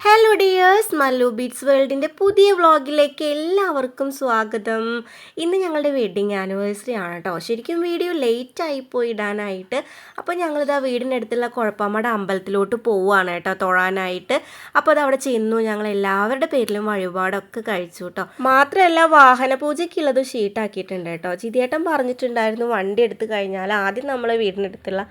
Hello dears Mallu beats വേൾഡിന്റെ പുതിയ വ്ളോഗിലേക്ക് എല്ലാവർക്കും സ്വാഗതം. ഇന്ന് ഞങ്ങളുടെ വെഡ്ഡിങ് ആനിവേഴ്സറി ആണ് കേട്ടോ ശരിക്കും വീഡിയോ ലേറ്റ് ആയിപ്പോയി ഇടാനായിട്ട് അപ്പോൾ ഞങ്ങളിത് ആ അടുത്തുള്ള കുഴപ്പമ്മയുടെ അമ്പലത്തിലോട്ട് പോവുകയാണ് കേട്ടോ തൊഴാനായിട്ട്. അപ്പോൾ അത് അവിടെ ചെന്നു. ഞങ്ങൾ എല്ലാവരുടെ പേരിലും വഴിപാടൊക്കെ കഴിച്ചു കേട്ടോ മാത്രമല്ല വാഹന പൂജയ്ക്കുള്ളതും ഷീട്ടാക്കിയിട്ടുണ്ട് കേട്ടോ ചിതിയേട്ടൻ പറഞ്ഞിട്ടുണ്ടായിരുന്നു വണ്ടി എടുത്തു കഴിഞ്ഞാൽ ആദ്യം നമ്മളെ വീടിനടുത്തുള്ള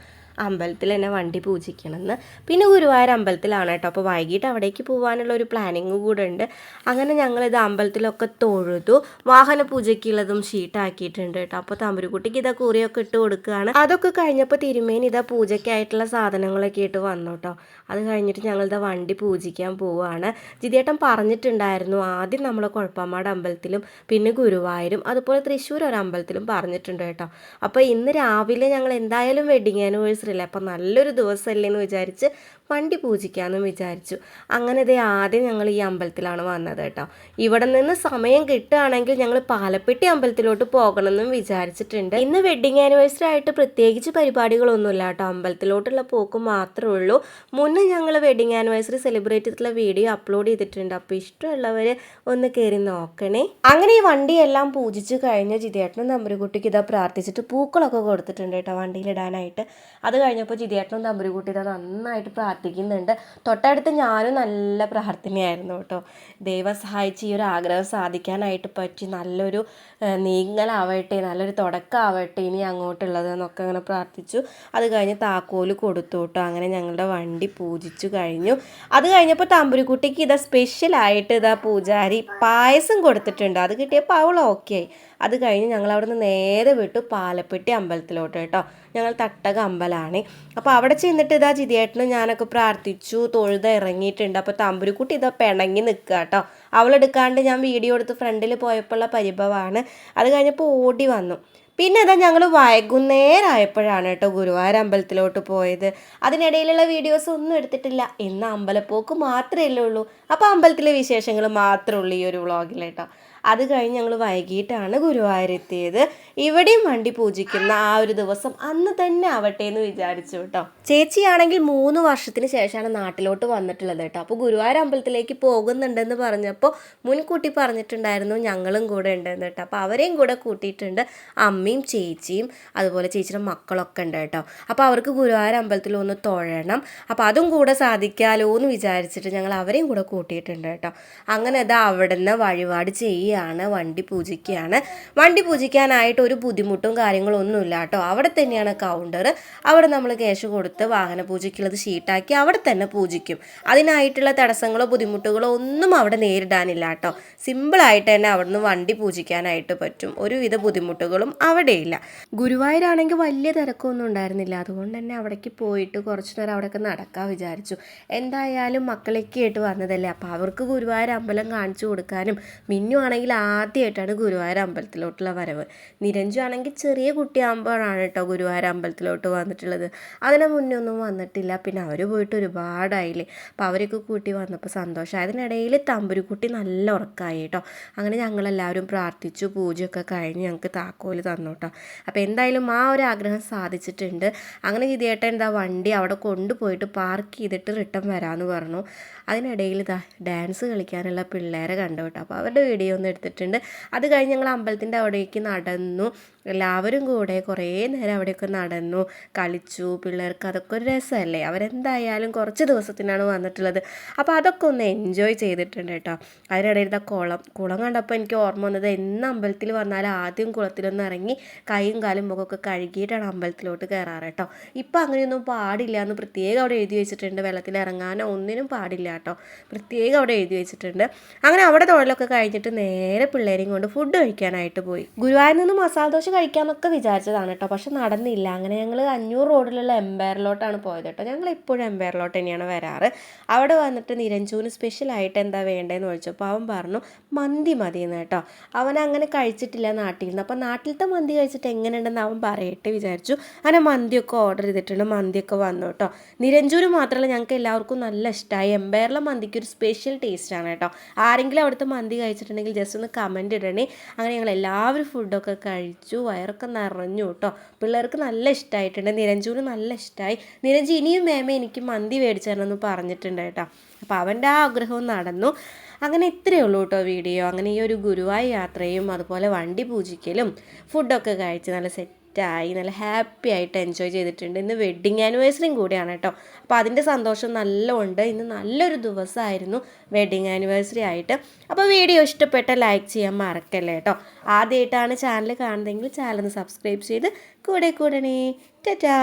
അമ്പലത്തിൽ തന്നെ വണ്ടി പൂജിക്കണമെന്ന് പിന്നെ ഗുരുവായൂർ അമ്പലത്തിലാണ് കേട്ടോ. അപ്പോൾ വൈകിട്ട് അവിടേക്ക് പോകാനുള്ള ഒരു പ്ലാനിങ് കൂടെ ഉണ്ട്. അങ്ങനെ ഞങ്ങളിത് അമ്പലത്തിലൊക്കെ തൊഴുതു. വാഹന പൂജയ്ക്കുള്ളതും ഷീട്ടാക്കിയിട്ടുണ്ട് കേട്ടോ. അപ്പോൾ തമ്പുരുക്കുട്ടിക്ക് ഇതാ കുറിയൊക്കെ ഇട്ട് കൊടുക്കുകയാണ് അതൊക്കെ കഴിഞ്ഞപ്പോൾ തിരുമേനി ഇതാ പൂജയ്ക്കായിട്ടുള്ള സാധനങ്ങളൊക്കെ ഇട്ട് വന്നു കേട്ടോ. അത് കഴിഞ്ഞിട്ട് ഞങ്ങളിതാ വണ്ടി പൂജിക്കാൻ പോവുകയാണ് ജിതിയേട്ടൻ പറഞ്ഞിട്ടുണ്ടായിരുന്നു ആദ്യം നമ്മൾ കുഴപ്പമാട് അമ്പലത്തിലും പിന്നെ ഗുരുവായൂരും അതുപോലെ തൃശ്ശൂർ ഒരു അമ്പലത്തിലും പറഞ്ഞിട്ടുണ്ട് കേട്ടോ. അപ്പോൾ ഇന്ന് രാവിലെ ഞങ്ങൾ എന്തായാലും വെഡിങ് ആനിവേഴ്സറി അല്ലേ അപ്പം നല്ലൊരു ദിവസമല്ലേ എന്ന് വിചാരിച്ച് വണ്ടി പൂജിക്കാമെന്നും വിചാരിച്ചു. അങ്ങനെ ഇതേ ആദ്യം ഞങ്ങൾ ഈ അമ്പലത്തിലാണ് വന്നത് കേട്ടോ. ഇവിടെ നിന്ന് സമയം കിട്ടുകയാണെങ്കിൽ ഞങ്ങൾ പാലപ്പെട്ടി അമ്പലത്തിലോട്ട് പോകണമെന്നും വിചാരിച്ചിട്ടുണ്ട്. ഇന്ന് വെഡിങ് ആനിവേഴ്സറി ആയിട്ട് പ്രത്യേകിച്ച് പരിപാടികളൊന്നുമില്ല കേട്ടോ. അമ്പലത്തിലോട്ടുള്ള പോക്ക് മാത്രമേ ഉള്ളൂ. മുന്നേ ഞങ്ങൾ വെഡിങ് ആനിവേഴ്സറി സെലിബ്രേറ്റ് ചെയ്തിട്ടുള്ള വീഡിയോ അപ്ലോഡ് ചെയ്തിട്ടുണ്ട്. അപ്പോൾ ഇഷ്ടമുള്ളവർ ഒന്ന് കയറി നോക്കണേ. അങ്ങനെ ഈ വണ്ടിയെല്ലാം പൂജിച്ച് കഴിഞ്ഞ ജിതേട്ടനും നമ്പരുകുട്ടിക്ക് ഇതാ പ്രാർത്ഥിച്ചിട്ട് പൂക്കളൊക്കെ കൊടുത്തിട്ടുണ്ട് കേട്ടോ വണ്ടിയിലിടാനായിട്ട് അത് കഴിഞ്ഞപ്പോൾ ജിതേട്ടനും നമ്പരുകുട്ടി ഇതാ നന്നായിട്ട് പ്രാർത്ഥിക്കുന്നുണ്ട്. തൊട്ടടുത്ത് ഞാനും നല്ല പ്രാർത്ഥനയായിരുന്നു കേട്ടോ. ദൈവം സഹായിച്ച് ഈ ഒരു ആഗ്രഹം സാധിക്കാനായിട്ട് പറ്റി. നല്ലൊരു നീങ്ങലാവട്ടെ നല്ലൊരു തുടക്കമാവട്ടെ ഇനി അങ്ങോട്ടുള്ളത് എന്നൊക്കെ അങ്ങനെ പ്രാർത്ഥിച്ചു. അത് കഴിഞ്ഞ് താക്കോൽ കൊടുത്തു കേട്ടോ. അങ്ങനെ ഞങ്ങളുടെ വണ്ടി പൂജിച്ചു കഴിഞ്ഞു. അത് കഴിഞ്ഞപ്പോൾ തമ്പുരിക്കുട്ടിക്ക് ഇതാ സ്പെഷ്യലായിട്ട് ഇതാ പൂജാരി പായസം കൊടുത്തിട്ടുണ്ട്. അത് കിട്ടിയപ്പോൾ അവൾ ഓക്കെ ആയി. അത് കഴിഞ്ഞ് ഞങ്ങൾ അവിടെ നിന്ന് നേരെ വിട്ടു പാലപ്പെട്ടി അമ്പലത്തിലോട്ട് കേട്ടോ. ഞങ്ങൾ തട്ടക അമ്പലമാണ് അപ്പോൾ അവിടെ ചെന്നിട്ട് ഇതാ ജിതിയേട്ടനും ഞാനൊക്കെ പ്രാർത്ഥിച്ചു തൊഴുത ഇറങ്ങിയിട്ടുണ്ട്. അപ്പോൾ തമ്പുരുക്കുട്ടി ഇതാ പിണങ്ങി നിൽക്കുക കേട്ടോ. അവളെടുക്കാണ്ട് ഞാൻ വീഡിയോ എടുത്ത് ഫ്രണ്ടിൽ പോയപ്പോഴുള്ള പരിഭവമാണ്. അത് കഴിഞ്ഞപ്പോൾ ഓടി വന്നു. പിന്നെ ഇതാ ഞങ്ങൾ വൈകുന്നേരമായപ്പോഴാണ് കേട്ടോ ഗുരുവായൂർ അമ്പലത്തിലോട്ട് പോയത്. അതിനിടയിലുള്ള വീഡിയോസ് ഒന്നും എടുത്തിട്ടില്ല. ഇന്ന് അമ്പലപ്പോക്ക് മാത്രമേ ഉള്ളൂ. അപ്പോൾ അമ്പലത്തിലെ വിശേഷങ്ങൾ മാത്രമേ ഉള്ളൂ ഈ ഒരു വ്ളോഗിൽ കേട്ടോ. അത് കഴിഞ്ഞ് ഞങ്ങൾ വൈകിട്ടാണ് ഗുരുവായൂർ എത്തിയത് ഇവിടെയും വണ്ടി പൂജിക്കുന്ന ആ ഒരു ദിവസം അന്ന് തന്നെ ആവട്ടെ എന്ന് വിചാരിച്ചു കേട്ടോ. ചേച്ചിയാണെങ്കിൽ മൂന്ന് വർഷത്തിന് ശേഷമാണ് നാട്ടിലോട്ട് വന്നിട്ടുള്ളത് കേട്ടോ. അപ്പോൾ ഗുരുവായൂർ അമ്പലത്തിലേക്ക് പോകുന്നുണ്ടെന്ന് പറഞ്ഞപ്പോൾ മുൻകൂട്ടി പറഞ്ഞിട്ടുണ്ടായിരുന്നു ഞങ്ങളും കൂടെ ഉണ്ടെന്ന് കേട്ടോ. അപ്പോൾ അവരെയും കൂടെ കൂട്ടിയിട്ടുണ്ട്. അമ്മയും ചേച്ചിയും അതുപോലെ ചേച്ചിയുടെ മക്കളൊക്കെ ഉണ്ട് കേട്ടോ. അപ്പോൾ അവർക്ക് ഗുരുവായൂർ അമ്പലത്തിൽ ഒന്ന് തൊഴണം. അപ്പോൾ അതും കൂടെ സാധിക്കാലോ എന്ന് വിചാരിച്ചിട്ട് ഞങ്ങൾ അവരെയും കൂടെ കൂട്ടിയിട്ടുണ്ട് കേട്ടോ. അങ്ങനെ അത് അവിടുന്ന് വഴിപാട് ചെയ്യുകയാണ് വണ്ടി പൂജിക്കുകയാണ് വണ്ടി പൂജിക്കാനായിട്ട് ഒരു ബുദ്ധിമുട്ടും കാര്യങ്ങളും ഒന്നുമില്ല കേട്ടോ. അവിടെ തന്നെയാണ് കൗണ്ടർ അവിടെ നമ്മൾ ക്യാഷ് കൊടുത്ത് വാഹന പൂജയ്ക്കുള്ളത് ഷീട്ടാക്കി അവിടെ തന്നെ പൂജിക്കും. അതിനായിട്ടുള്ള തടസ്സങ്ങളോ ബുദ്ധിമുട്ടുകളോ ഒന്നും അവിടെ നേരിടാനില്ല കേട്ടോ. സിമ്പിളായിട്ട് തന്നെ അവിടുന്ന് വണ്ടി പൂജിക്കാനായിട്ട് പറ്റും. ഒരുവിധ ബുദ്ധിമുട്ടുകളും അവിടെയില്ല. ഗുരുവായൂരാണെങ്കിൽ വലിയ തിരക്കൊന്നും ഉണ്ടായിരുന്നില്ല. അതുകൊണ്ട് തന്നെ അവിടേക്ക് പോയിട്ട് കുറച്ച് നേരം അവിടെയൊക്കെ നടക്കാൻ വിചാരിച്ചു. എന്തായാലും മക്കളൊക്കെ ആയിട്ട് വന്നതല്ലേ. അപ്പോൾ അവർക്ക് ഗുരുവായൂർ അമ്പലം കാണിച്ചു കൊടുക്കാനും മിന്നു ആണെങ്കിൽ ആദ്യമായിട്ടാണ് ഗുരുവായൂർ അമ്പലത്തിലോട്ടുള്ള വരവ്. നിരഞ്ജു ആണെങ്കിൽ ചെറിയ കുട്ടിയാകുമ്പോഴാണ് കേട്ടോ ഗുരുവായൂർ അമ്പലത്തിലോട്ട് വന്നിട്ടുള്ളത്. അതിന് മുന്നേ ഒന്നും വന്നിട്ടില്ല. പിന്നെ അവർ പോയിട്ട് ഒരുപാടായില്ലേ? അപ്പോൾ അവരൊക്കെ കൂട്ടി വന്നപ്പോൾ സന്തോഷം. അതിനിടയിൽ തമ്പുരുക്കുട്ടി നല്ല ഉറക്കമായി കേട്ടോ. അങ്ങനെ ഞങ്ങളെല്ലാവരും പ്രാർത്ഥിച്ചു പൂജയൊക്കെ കഴിഞ്ഞ് ഞങ്ങൾക്ക് താക്കോൽ തന്നു കേട്ടോ. അപ്പോൾ എന്തായാലും ആ ഒരു ആഗ്രഹം സാധിച്ചിട്ടുണ്ട്. അങ്ങനെ ജിതിയേട്ടൻ എന്താ വണ്ടി അവിടെ കൊണ്ടുപോയിട്ട് പാർക്ക് ചെയ്തിട്ട് റിട്ടേൺ വരാമെന്ന് പറഞ്ഞു. അതിനിടയിൽ ഡാൻസ് കളിക്കാനുള്ള പിള്ളേരെ കണ്ടു കേട്ടോ. അപ്പോൾ അവരുടെ വീഡിയോ ഒന്ന് എടുത്തിട്ടുണ്ട്. അത് കഴിഞ്ഞ് ഞങ്ങൾ അമ്പലത്തിന്റെ അവിടേക്ക് നടന്നു. എല്ലാവരും കൂടെ കുറേ നേരം അവിടെയൊക്കെ നടന്നു കളിച്ചു പിള്ളേർക്ക് അതൊക്കെ ഒരു രസമല്ലേ? അവരെന്തായാലും കുറച്ച് ദിവസത്തിനാണ് വന്നിട്ടുള്ളത്. അപ്പോൾ അതൊക്കെ ഒന്ന് എൻജോയ് ചെയ്തിട്ടുണ്ട് കേട്ടോ. അതിനിടയിൽ ആ കുളം. കുളം കണ്ടപ്പോൾ എനിക്ക് ഓർമ്മ വന്നത് എന്ന് അമ്പലത്തിൽ വന്നാൽ ആദ്യം കുളത്തിലൊന്ന് ഇറങ്ങി കൈയും കാലും മുഖമൊക്കെ കഴുകിയിട്ടാണ് അമ്പലത്തിലോട്ട് കയറാറ് കേട്ടോ. ഇപ്പം അങ്ങനെയൊന്നും പാടില്ല എന്ന് പ്രത്യേകം അവിടെ എഴുതി വെച്ചിട്ടുണ്ട്. വെള്ളത്തിൽ ഇറങ്ങാനോ ഒന്നിനും പാടില്ല കേട്ടോ. പ്രത്യേകം അവിടെ എഴുതി വെച്ചിട്ടുണ്ട്. അങ്ങനെ അവിടെ തൊഴിലൊക്കെ കഴിഞ്ഞിട്ട് നേരെ പിള്ളേരെയും കൊണ്ട് ഫുഡ് കഴിക്കാനായിട്ട് പോയി. ഗുരുവായൂരിൽ നിന്ന് മസാല ദോശ കഴിക്കാമെന്നൊക്കെ വിചാരിച്ചതാണ് കേട്ടോ പക്ഷെ നടന്നില്ല. അങ്ങനെ ഞങ്ങൾ അഞ്ഞൂറ് റോഡിലുള്ള എംപയറിലോട്ടാണ് പോയത് കേട്ടോ ഞങ്ങൾ ഇപ്പോഴും എംപയറിലോട്ട് തന്നെയാണ് വരാറ്. അവിടെ വന്നിട്ട് നിരഞ്ജുവിന് സ്പെഷ്യലായിട്ട് എന്താ വേണ്ടതെന്ന് ചോദിച്ചപ്പോൾ അവൻ പറഞ്ഞു മന്തി മതിയെന്ന് കേട്ടോ അവൻ അങ്ങനെ കഴിച്ചിട്ടില്ല നാട്ടിൽ നിന്ന് അപ്പോൾ നാട്ടിലത്തെ മന്തി കഴിച്ചിട്ട് എങ്ങനെയുണ്ടെന്ന് അവൻ പറയട്ടെ വിചാരിച്ചു. അങ്ങനെ മന്തിയൊക്കെ ഓർഡർ ചെയ്തിട്ടുണ്ട്. മന്തിയൊക്കെ വന്നു കേട്ടോ നിരഞ്ജുവിന് മാത്രമല്ല ഞങ്ങൾക്ക് എല്ലാവർക്കും നല്ല ഇഷ്ടമായി എംപയറിലെ മന്തിക്ക് ഒരു സ്പെഷ്യൽ ടേസ്റ്റ് ആണ് കേട്ടോ ആരെങ്കിലും അവിടുത്തെ മന്തി കഴിച്ചിട്ടുണ്ടെങ്കിൽ ജസ്റ്റ് ഒന്ന് കമന്റ് ഇടണേ. അങ്ങനെ ഞങ്ങൾ എല്ലാവരും ഫുഡൊക്കെ കഴിച്ചു. കഴിച്ചു വയറൊക്കെ നിറഞ്ഞു കേട്ടോ. പിള്ളേർക്ക് നല്ല ഇഷ്ടമായിട്ടുണ്ട് നിരഞ്ജുവിന് നല്ല ഇഷ്ടമായി നിരഞ്ജു ഇനിയും മേമ എനിക്ക് മന്തി മേടിച്ചു തരണമെന്ന് പറഞ്ഞിട്ടുണ്ട് കേട്ടോ. അപ്പോൾ അവന്റെ ആ ആഗ്രഹവും നടന്നു. അങ്ങനെ ഇത്രയേ ഉള്ളൂ കേട്ടോ വീഡിയോ. അങ്ങനെ ഈ ഒരു ഗുരുവായൂർ യാത്രയും അതുപോലെ വണ്ടി പൂജിക്കലും ഫുഡൊക്കെ കഴിച്ച് നല്ല സെറ്റായി നല്ല ഹാപ്പി ആയിട്ട് എൻജോയ് ചെയ്തിട്ടുണ്ട്. ഇന്ന് വെഡ്ഡിങ് ആനിവേഴ്സറിയും കൂടിയാണ് കേട്ടോ. അപ്പോൾ അതിന്റെ സന്തോഷം നല്ല ഉണ്ട് ഇന്ന് നല്ലൊരു ദിവസമായിരുന്നു വെഡ്ഡിങ് ആനിവേഴ്സറി ആയിട്ട്. അപ്പോൾ വീഡിയോ ഇഷ്ടപ്പെട്ട ലൈക്ക് ചെയ്യാൻ മറക്കല്ലേ കേട്ടോ. ആദ്യമായിട്ടാണ് ചാനൽ കാണുന്നതെങ്കിൽ ചാനൽ സബ്സ്ക്രൈബ് ചെയ്ത് കൂടെ കൂടണേ. ടാറ്റാ